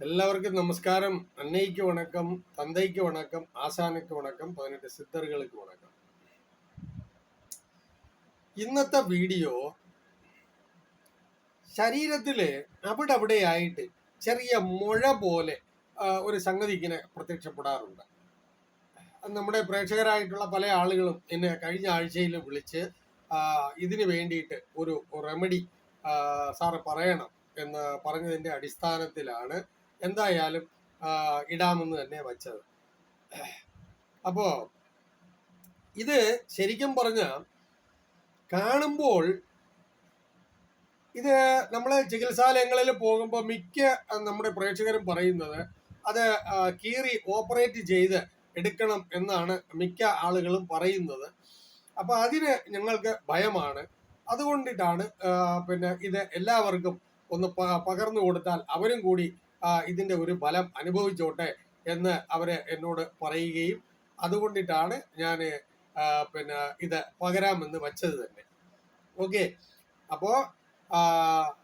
எல்லாருக்கும் நமஸ்காரம் அன்னைக்கு வணக்கம் தந்தைக்கு வணக்கம் ആശാനക്ക് വണക്കം പതിനെട്ട് സിദ്ധറുകൾക്ക് വണക്കം ഇന്നത്തെ വീഡിയോ ശരീരത്തില് അവിടെ അവിടെയായിട്ട് ചെറിയ മുഴ പോലെ ആ, ഒരു സംഗതി ഇങ്ങനെ പ്രത്യക്ഷപ്പെടാറുണ്ട് അത് നമ്മുടെ പ്രേക്ഷകരായിട്ടുള്ള പല ആളുകളും എന്നെ കഴിഞ്ഞ ആഴ്ചയിൽ വിളിച്ച് ആ, ഇതിന് വേണ്ടിയിട്ട് ഒരു റെമഡി സാറ് പറയണം എന്ന് പറഞ്ഞതിന്റെ അടിസ്ഥാനത്തിലാണ് എന്തായാലും ഇടാമെന്ന് തന്നെ വച്ചത്. അപ്പോ ഇത് ശരിക്കും പറഞ്ഞ കാണുമ്പോൾ ഇത് നമ്മൾ ചികിത്സാലയങ്ങളിൽ പോകുമ്പോൾ മിക്ക നമ്മുടെ പ്രേക്ഷകരും പറയുന്നത് അത് കീറി ഓപ്പറേറ്റ് ചെയ്ത് എടുക്കണം എന്നാണ് മിക്ക ആളുകളും പറയുന്നത്. അപ്പൊ അതിന് ഞങ്ങൾക്ക് ഭയമാണ്. അതുകൊണ്ടിട്ടാണ് പിന്നെ ഇത് എല്ലാവർക്കും ഒന്ന് പകർന്നു കൊടുത്താൽ അവരും കൂടി ആ, ഇതിന്റെ ഒരു ഫലം അനുഭവിച്ചോട്ടെ എന്ന് അവർ എന്നോട് പറയുകയും അതുകൊണ്ടിട്ടാണ് ഞാൻ പിന്നെ ഇത് പകരാമെന്ന് വച്ചത് തന്നെ. ഓക്കെ? അപ്പോ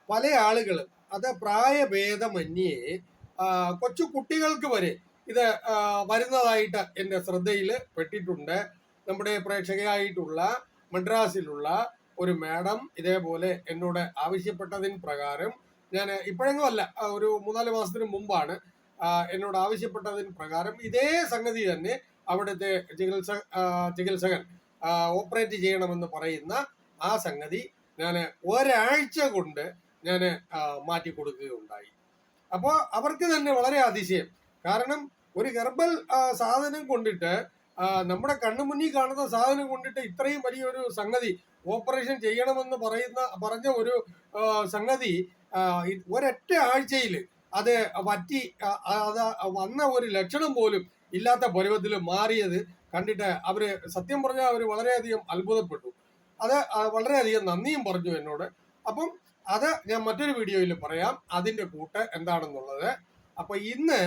പല ആളുകളും അത് പ്രായഭേദമന്യേ കൊച്ചു കുട്ടികൾക്ക് വരെ ഇത് വരുന്നതായിട്ട് എന്റെ ശ്രദ്ധയിൽ പെട്ടിട്ടുണ്ട്. നമ്മുടെ പ്രേക്ഷകയായിട്ടുള്ള മദ്രാസിലുള്ള ഒരു മാഡം ഇതേപോലെ എന്നോട് ആവശ്യപ്പെട്ടതിന് പ്രകാരം ഞാൻ ഇപ്പോഴെങ്ങും അല്ല ഒരു മൂന്നാൽ മാസത്തിന് മുമ്പാണ് എന്നോട് ആവശ്യപ്പെട്ടതിന് പ്രകാരം ഇതേ സംഗതി തന്നെ അവിടുത്തെ ചികിത്സ ചികിത്സകൻ ഓപ്പറേറ്റ് ചെയ്യണമെന്ന് പറയുന്ന ആ സംഗതി ഞാൻ ഒരാഴ്ച കൊണ്ട് ഞാൻ മാറ്റി കൊടുക്കുകയുണ്ടായി. അപ്പോൾ അവർക്ക് തന്നെ വളരെ അതിശയം. കാരണം ഒരു ഹെർബൽ സാധനം കൊണ്ടിട്ട് നമ്മുടെ കണ്ണു മുന്നിൽ കാണുന്ന സാധനം കൊണ്ടിട്ട് ഇത്രയും വലിയൊരു സംഗതി ഓപ്പറേഷൻ ചെയ്യണമെന്ന് പറയുന്ന പറഞ്ഞ ഒരു സംഗതി ഒരൊറ്റ ആഴ്ചയിൽ അത് വറ്റി അത് വന്ന ഒരു ലക്ഷണം പോലും ഇല്ലാത്ത പരുവത്തിൽ മാറിയത് കണ്ടിട്ട് അവർ സത്യം പറഞ്ഞാൽ അവർ വളരെയധികം അത്ഭുതപ്പെട്ടു. അത് വളരെയധികം നന്ദിയും പറഞ്ഞു എന്നോട്. അപ്പം അത് ഞാൻ മറ്റൊരു വീഡിയോയിൽ പറയാം അതിന്റെ കൂട്ട് എന്താണെന്നുള്ളത്. അപ്പോൾ ഇന്ന്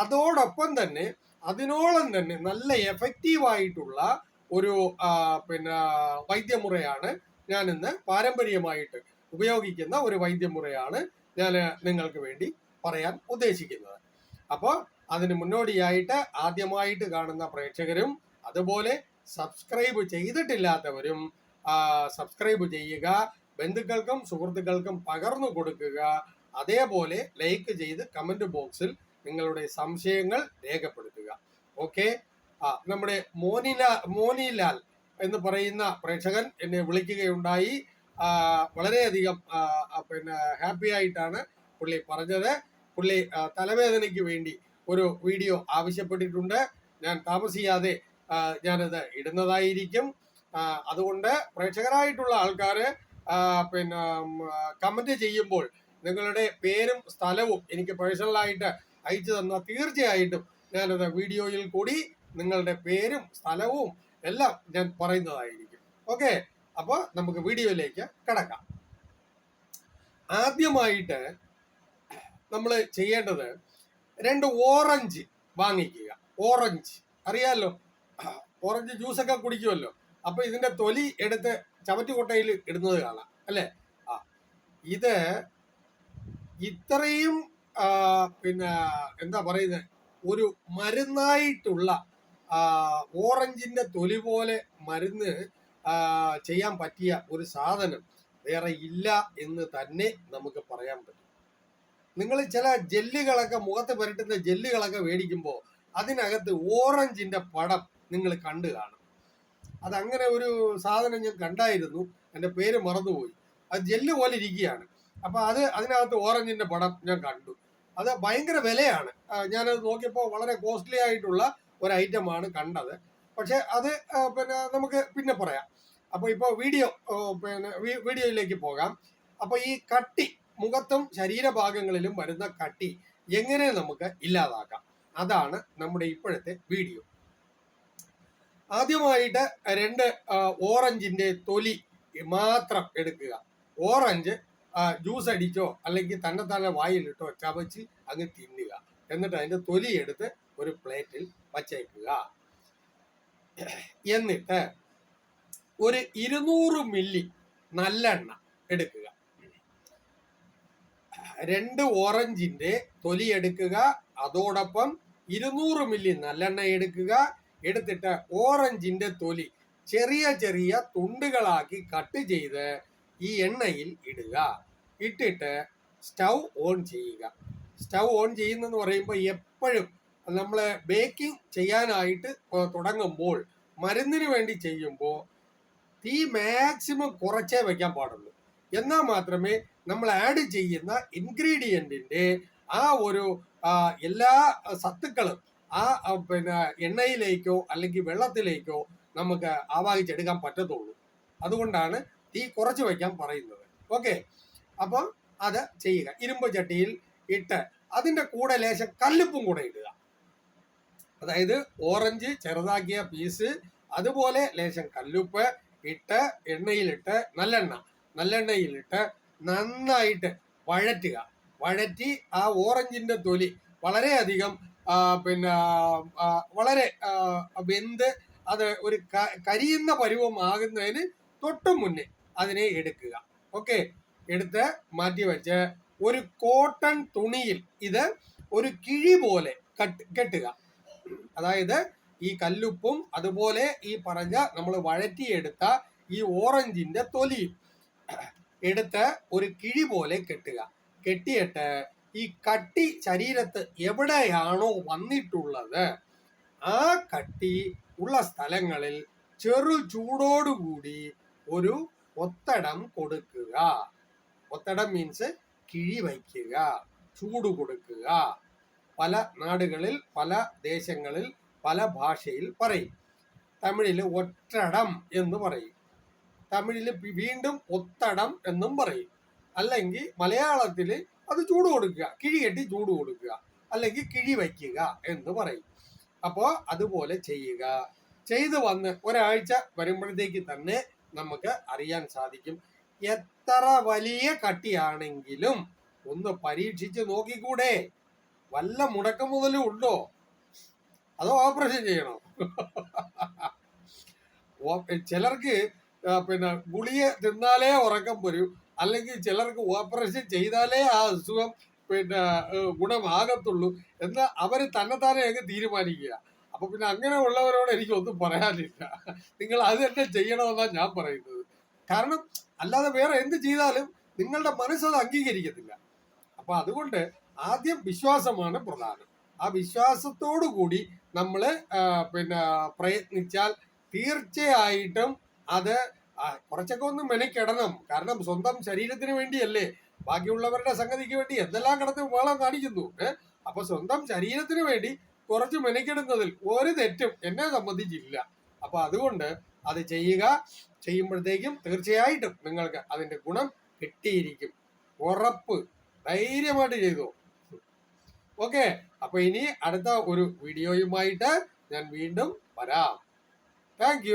അതോടൊപ്പം തന്നെ അതിനോളം തന്നെ നല്ല എഫക്റ്റീവായിട്ടുള്ള ഒരു പിന്നെ വൈദ്യമുറയാണ് ഞാനിന്ന് പാരമ്പര്യമായിട്ട് ഉപയോഗിക്കുന്ന ഒരു വൈദ്യമുറയാണ് ഞാൻ നിങ്ങൾക്ക് വേണ്ടി പറയാൻ ഉദ്ദേശിക്കുന്നത്. അപ്പോൾ അതിന് മുന്നോടിയായിട്ട് ആദ്യമായിട്ട് കാണുന്ന പ്രേക്ഷകരും അതുപോലെ സബ്സ്ക്രൈബ് ചെയ്തിട്ടില്ലാത്തവരും സബ്സ്ക്രൈബ് ചെയ്യുക ബന്ധുക്കൾക്കും സുഹൃത്തുക്കൾക്കും പകർന്നു കൊടുക്കുക അതേപോലെ ലൈക്ക് ചെയ്ത് കമന്റ് ബോക്സിൽ നിങ്ങളുടെ സംശയങ്ങൾ രേഖപ്പെടുത്തുക. ഓക്കെ ആ നമ്മുടെ മോനില മോനിലാൽ എന്ന് പറയുന്ന പ്രേക്ഷകൻ എന്നെ വിളിക്കുകയുണ്ടായി. വളരെയധികം പിന്നെ ഹാപ്പി ആയിട്ടാണ് പുള്ളി പറഞ്ഞത്. പുള്ളി തലവേദനയ്ക്ക് വേണ്ടി ഒരു വീഡിയോ ആവശ്യപ്പെട്ടിട്ടുണ്ട്. ഞാൻ താമസിയാതെ ഞാനത് ഇടുന്നതായിരിക്കും. അതുകൊണ്ട് പ്രേക്ഷകരായിട്ടുള്ള ആൾക്കാർ പിന്നെ കമന്റ് ചെയ്യുമ്പോൾ നിങ്ങളുടെ പേരും സ്ഥലവും എനിക്ക് പേഴ്സണലായിട്ട് അയച്ചു തന്നാൽ തീർച്ചയായിട്ടും ഞാനത് വീഡിയോയിൽ കൂടി നിങ്ങളുടെ പേരും സ്ഥലവും എല്ലാം ഞാൻ പറയുന്നതായിരിക്കും. ഓക്കെ അപ്പോൾ നമുക്ക് വീഡിയോയിലേക്ക് കിടക്കാം. ആദ്യമായിട്ട് നമ്മൾ ചെയ്യേണ്ടത് രണ്ട് ഓറഞ്ച് വാങ്ങിക്കുക. ഓറഞ്ച്. അറിയാമല്ലോ ഓറഞ്ച് ജ്യൂസൊക്കെ കുടിക്കുമല്ലോ. അപ്പൊ ഇതിന്റെ തൊലി എടുത്ത് ചവറ്റുകൊട്ടയിൽ ഇടുന്നത് കാണാം. അല്ലേ? ആ. ഇത് ഇത്രയും പിന്നെ എന്താ പറയുന്നത് ഒരു മരുന്നായിട്ടുള്ള ഓറഞ്ചിന്റെ തൊലി പോലെ മരുന്ന് ചെയ്യാൻ പറ്റിയ ഒരു സാധനം വേറെ ഇല്ല എന്ന് തന്നെ നമുക്ക് പറയാൻ പറ്റും. നിങ്ങൾ ചില ജെല്ലുകളൊക്കെ മുഖത്ത് പുരട്ടുന്ന ജെല്ലുകളൊക്കെ മേടിക്കുമ്പോൾ അതിനകത്ത് ഓറഞ്ചിന്റെ പടം നിങ്ങൾ കണ്ടു കാണും. അതങ്ങനെ ഒരു സാധനം ഞാൻ കണ്ടായിരുന്നു. എന്റെ പേര് മറന്നുപോയി. അത് ജെല്ല് പോലെ ഇരിക്കുകയാണ്. അപ്പോൾ അത് അതിനകത്ത് ഓറഞ്ചിന്റെ പടം ഞാൻ കണ്ടു. അത് ഭയങ്കര വിലയാണ്. ഞാനത് നോക്കിയപ്പോൾ വളരെ കോസ്റ്റ്ലി ആയിട്ടുള്ള ഒരു ഐറ്റമാണ് കണ്ടത്. പക്ഷെ അത് പിന്നെ നമുക്ക് പിന്നെ പറയാം. അപ്പൊ ഇപ്പോൾ വീഡിയോ പിന്നെ വീഡിയോയിലേക്ക് പോകാം. അപ്പൊ ഈ കട്ടി മുഖത്തും ശരീരഭാഗങ്ങളിലും വരുന്ന കട്ടി എങ്ങനെ നമുക്ക് ഇല്ലാതാക്കാം? അതാണ് നമ്മുടെ ഇപ്പോഴത്തെ വീഡിയോ ആദ്യമായിട്ട് രണ്ട് ഓറഞ്ചിന്റെ തൊലി മാത്രം എടുക്കുക. ഓറഞ്ച് ജ്യൂസ് അടിച്ചോ അല്ലെങ്കിൽ തന്നെ തന്നെ വായിലിട്ടോ ചവച്ച് അങ്ങ് തിന്നുക. എന്നിട്ട് അതിന്റെ തൊലി എടുത്ത് ഒരു പ്ലേറ്റിൽ വച്ചേക്കുക. എന്നിട്ട് ഒരു ഇരുന്നൂറ് മില്ലി നല്ലെണ്ണ എടുക്കുക. രണ്ട് ഓറഞ്ചിന്റെ തൊലി എടുക്കുക. അതോടൊപ്പം ഇരുന്നൂറ് മില്ലി നല്ലെണ്ണ എടുക്കുക. എടുത്തിട്ട് ഓറഞ്ചിന്റെ തൊലി ചെറിയ ചെറിയ തുണ്ടുകളാക്കി കട്ട് ചെയ്ത് ഈ എണ്ണയിൽ ഇടുക. ഇട്ടിട്ട് സ്റ്റൗ ഓൺ ചെയ്യുക. സ്റ്റൗ ഓൺ ചെയ്യുന്നെന്ന് പറയുമ്പോൾ എപ്പോഴും നമ്മൾ ബേക്കിംഗ് ചെയ്യാനായിട്ട് തുടങ്ങുമ്പോൾ മരുന്നിന് വേണ്ടി ചെയ്യുമ്പോൾ തീ മാക്സിമം കുറച്ചേ വെക്കാൻ പാടുള്ളൂ. എന്നാൽ മാത്രമേ നമ്മൾ ആഡ് ചെയ്യുന്ന ഇൻഗ്രീഡിയന്റിന്റെ ആ ഒരു എല്ലാ സത്തുക്കളും ആ, പിന്നെ എണ്ണയിലേക്കോ അല്ലെങ്കിൽ വെള്ളത്തിലേക്കോ നമുക്ക് ആവാഹിച്ചെടുക്കാൻ പറ്റത്തുള്ളൂ. അതുകൊണ്ടാണ് തീ കുറച്ച് വയ്ക്കാൻ പറയുന്നത്. ഓക്കെ? അപ്പം അത് ചെയ്യുക. ഇരുമ്പ് ചട്ടിയിൽ ഇട്ട് അതിന്റെ കൂടെ ലേശം കല്ലുപ്പും കൂടെ ഇടുക. അതായത് ഓറഞ്ച് ചെറുതാക്കിയ പീസ് അതുപോലെ ലേശം കല്ലുപ്പ് ഇട്ട് എണ്ണയിലിട്ട് നല്ലെണ്ണ നല്ലെണ്ണയിലിട്ട് നന്നായിട്ട് വഴറ്റുക. വഴറ്റി ആ ഓറഞ്ചിന്റെ തൊലി വളരെയധികം പിന്നെ വളരെ വെന്ത് അത് ഒരു കരിയുന്ന പരുവം ആകുന്നതിന് തൊട്ടു മുന്നേ അതിനെ എടുക്കുക. ഓക്കെ? എടുത്ത് മാറ്റി വെച്ച് ഒരു കോട്ടൺ തുണിയിൽ ഇത് ഒരു കിഴി പോലെ കട്ട് കെട്ടുക. അതായത് ഈ കല്ലുപ്പും അതുപോലെ ഈ പറഞ്ഞ നമ്മൾ വഴറ്റിയെടുത്ത ഈ ഓറഞ്ചിന്റെ തൊലിയും. എടുത്ത് ഒരു കിഴി പോലെ കെട്ടുക. കെട്ടിയിട്ട് ഈ കട്ടി ശരീരത്ത് എവിടെയാണോ വന്നിട്ടുള്ളത് ആ കട്ടി ഉള്ള സ്ഥലങ്ങളിൽ ചെറു ചൂടോടുകൂടി ഒരു ഒത്തടം കൊടുക്കുക. ഒത്തടം മീൻസ് കിഴി വയ്ക്കുക ചൂട് കൊടുക്കുക. പല നാടുകളിൽ പല ദേശങ്ങളിൽ പല ഭാഷയിൽ പറയും. തമിഴിൽ ഒറ്റടം എന്ന് പറയും. തമിഴിൽ വീണ്ടും ഒത്തടം എന്നും പറയും. അല്ലെങ്കിൽ മലയാളത്തിൽ അത് ചൂട് കൊടുക്കുക കിഴി കെട്ടി ചൂട് കൊടുക്കുക അല്ലെങ്കിൽ കിഴി വയ്ക്കുക എന്ന് പറയും. അപ്പോൾ അതുപോലെ ചെയ്യുക. ചെയ്തു വന്ന് ഒരാഴ്ച വരുമ്പോഴത്തേക്ക് തന്നെ നമുക്ക് അറിയാൻ സാധിക്കും. എത്ര വലിയ കട്ടിയാണെങ്കിലും ഒന്ന് പരീക്ഷിച്ച് നോക്കിക്കൂടെ. വല്ല മുടക്കം മുതലും ഉണ്ടോ? അതോ ഓപ്പറേഷൻ ചെയ്യണോ. ചിലർക്ക് പിന്നെ ഗുളിയെ തിന്നാലേ ഉറക്കം വരൂ. അല്ലെങ്കിൽ ചിലർക്ക് ഓപ്പറേഷൻ ചെയ്താലേ ആ അസുഖം പിന്നെ ഗുണമാകത്തുള്ളൂ എന്ന് അവർ തന്നെത്താനെ അങ്ങ് തീരുമാനിക്കുക. അപ്പൊ പിന്നെ അങ്ങനെ ഉള്ളവരോട് എനിക്ക് ഒന്നും പറയാനില്ല. നിങ്ങൾ അത് തന്നെ ചെയ്യണമെന്നാണ് ഞാൻ പറയുന്നത്. കാരണം അല്ലാതെ വേറെ എന്ത് ചെയ്താലും നിങ്ങളുടെ മനസ്സത് അംഗീകരിക്കത്തില്ല. അപ്പൊ അതുകൊണ്ട് ആദ്യം വിശ്വാസമാണ് പ്രധാനം. ആ വിശ്വാസത്തോടു കൂടി നമ്മൾ പിന്നെ പ്രയത്നിച്ചാൽ തീർച്ചയായിട്ടും അത് കുറച്ചൊക്കെ ഒന്ന് മെനക്കിടണം. കാരണം സ്വന്തം ശരീരത്തിന് വേണ്ടിയല്ലേ. ബാക്കിയുള്ളവരുടെ സംഗതിക്ക് വേണ്ടി എന്തെല്ലാം കിടന്ന് വേളം കാണിക്കുന്നു അപ്പൊ സ്വന്തം ശരീരത്തിന് വേണ്ടി കുറച്ച് മെനക്കെടുന്നതിൽ ഒരു തെറ്റും എന്നെ സംബന്ധിച്ചില്ല. അപ്പൊ അതുകൊണ്ട് അത് ചെയ്യുക ചെയ്യുമ്പോഴത്തേക്കും തീർച്ചയായിട്ടും നിങ്ങൾക്ക് അതിന്റെ ഗുണം കിട്ടിയിരിക്കും. ഉറപ്പ് ധൈര്യമായിട്ട് ചെയ്തു. ഓക്കെ അപ്പൊ ഇനി അടുത്ത ഒരു വീഡിയോയുമായിട്ട് ഞാൻ വീണ്ടും വരാം. താങ്ക്